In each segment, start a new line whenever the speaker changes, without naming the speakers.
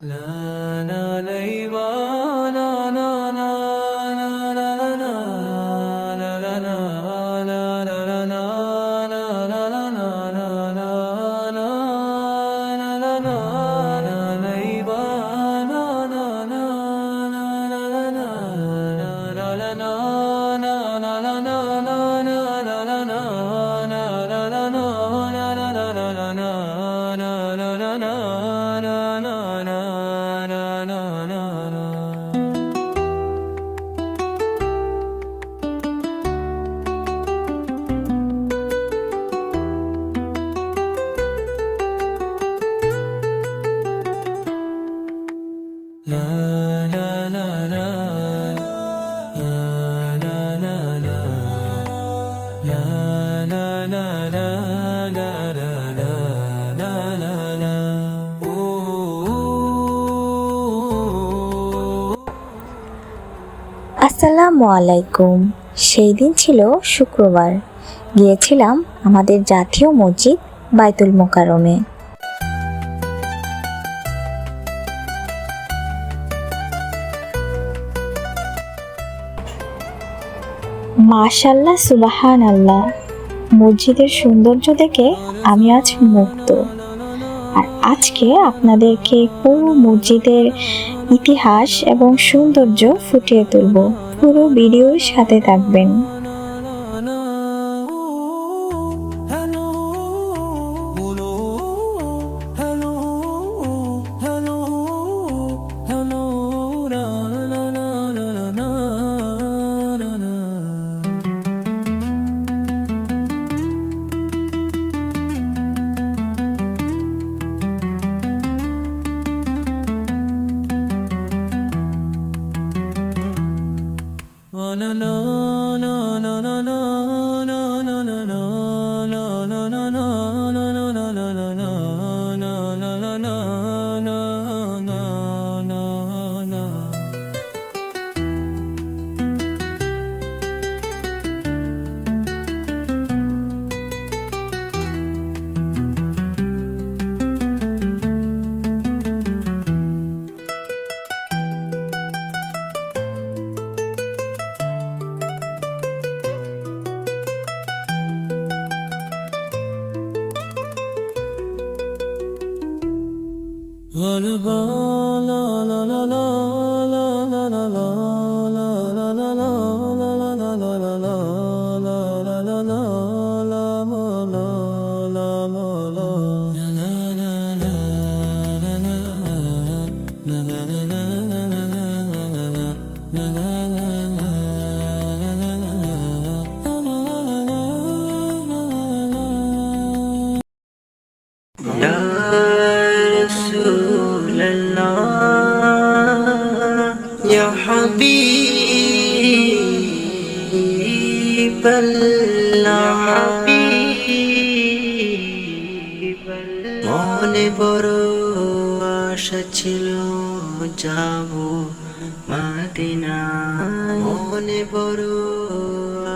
La আসসালামু আলাইকুম। সেই দিন ছিল শুক্রবার। গিয়েছিলাম আমাদের জাতীয় মসজিদ বাইতুল মোকারমে মাশাল্লাহ সুবাহান আল্লাহ মসজিদের সৌন্দর্য দেখে আমি আজ মুক্ত আর আজকে আপনাদেরকে পুরো মসজিদের ইতিহাস এবং সৌন্দর্য ফুটিয়ে তুলব। পুরো ভিডিওর সাথে থাকবেন।
no, no, no, no, no. يا মনে বড় আশা ছিল যাব মাদিনা মনে বড়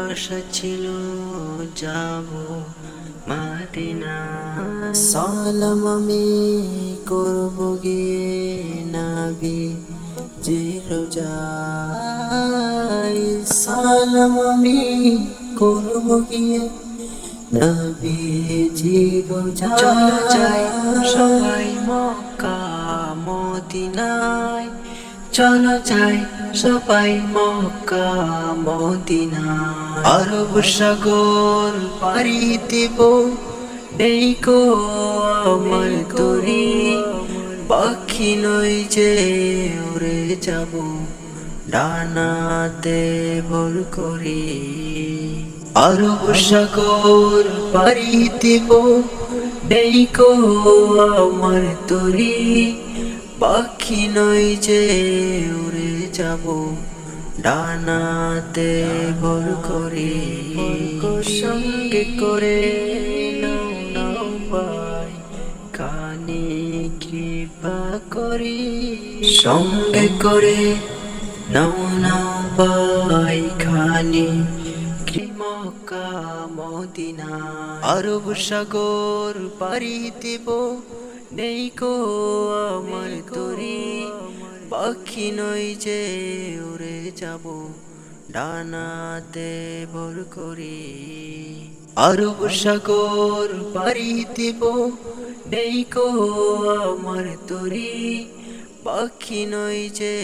আশা ছিল যাব মাদিনা সালাম আমি করব গিয়ে নাবি যে রোজা সালাম আমি করব গিয়ে নবী জি চলো যাই সবাই মক্কা মদিনায়। চলো যাই সবাই মক্কা মদিনায়। আরব সাগর পাড়ি দেব। নেই কো আমার তরি পাখি নই যে উড়ে যাব। ডানাতে ভোর করি। আরব সাগর পাড়ি দেব নেই কো আমার তরি। পাখি নই যে উড়ে যাব ডানাতে ভোর করি। সঙ্গে করে কানে কৃপা করি। সঙ্গে করে নাও নাও ভাই খানে মক্কা মদিনা আরব সাগর পাড়ি দেব নেই কো আমার তরি পাখি নই যে উড়ে যাব ডানাতে ভর করি আরব সাগর পারি দিব নেই কো আমার তরি পাখি নই যে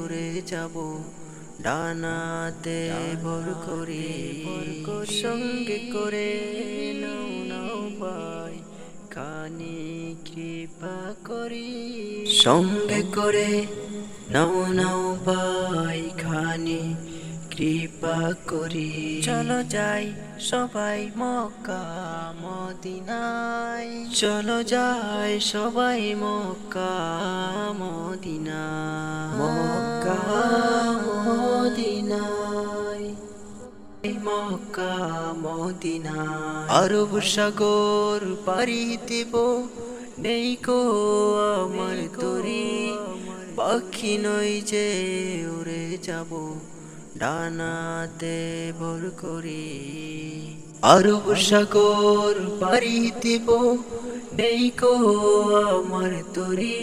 উড়ে যাব। ডানাতে ভর করে, সঙ্গে করে নাও নাও ভাই, কানে কৃপা করি। সঙ্গে করে নাও নাও ভাই খানি কৃপা করি। চলো যাই সবাই মক্কা মদিনায়। চলো যাই সবাই মক্কা মদিনা মক্কা মদিনায়। মক্কা মদিনা আরব সাগর পারি দেব। নেই কো আমার তরি পাখি নই যে উড়ে যাব। ডানাতে ভর করি। আরব সাগর পারি দেব নেই কো আমার তরি।